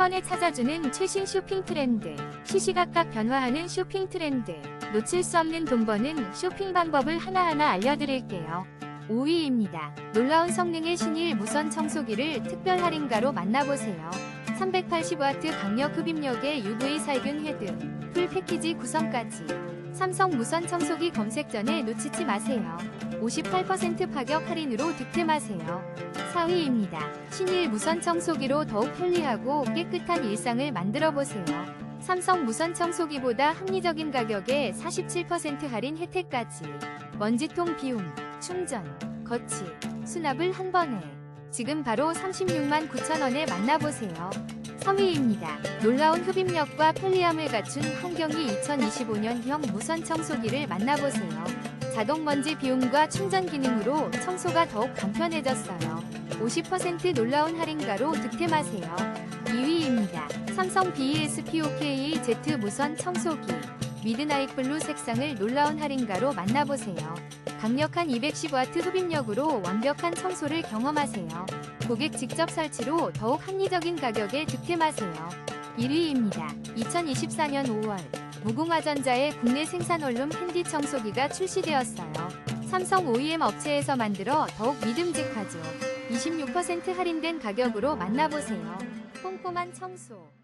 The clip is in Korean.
번에 찾아주는 최신 쇼핑 트렌드, 시시각각 변화하는 쇼핑 트렌드, 놓칠 수 없는 돈 버는 쇼핑 방법을 하나하나 알려드릴게요. 5위입니다. 놀라운 성능의 신일 무선 청소기를 특별 할인가로 만나보세요. 380W 강력 흡입력의 UV 살균 헤드, 풀 패키지 구성까지. 삼성 무선 청소기 검색 전에 놓치지 마세요. 58% 파격 할인으로 득템하세요. 4위입니다. 신일 무선 청소기로 더욱 편리하고 깨끗한 일상을 만들어 보세요. 삼성 무선 청소기보다 합리적인 가격에 47% 할인 혜택까지. 먼지통 비움, 충전, 거치, 수납을 한 번에. 지금 바로 36만 9천원에 만나보세요. 3위입니다. 놀라운 흡입력과 편리함을 갖춘 한경이 2025년형 무선 청소기를 만나보세요. 자동 먼지 비움과 충전 기능으로 청소가 더욱 간편해졌어요. 50% 놀라운 할인가로 득템하세요. 2위입니다. 삼성 BESPOK Z 무선 청소기. 미드나잇 블루 색상을 놀라운 할인가로 만나보세요. 강력한 210W 흡입력으로 완벽한 청소를 경험하세요. 고객 직접 설치로 더욱 합리적인 가격에 득템하세요. 1위입니다. 2024년 5월 무궁화전자의 국내 생산 원룸 핸디 청소기가 출시되었어요. 삼성 OEM 업체에서 만들어 더욱 믿음직하죠. 26% 할인된 가격으로 만나보세요. 꼼꼼한 청소.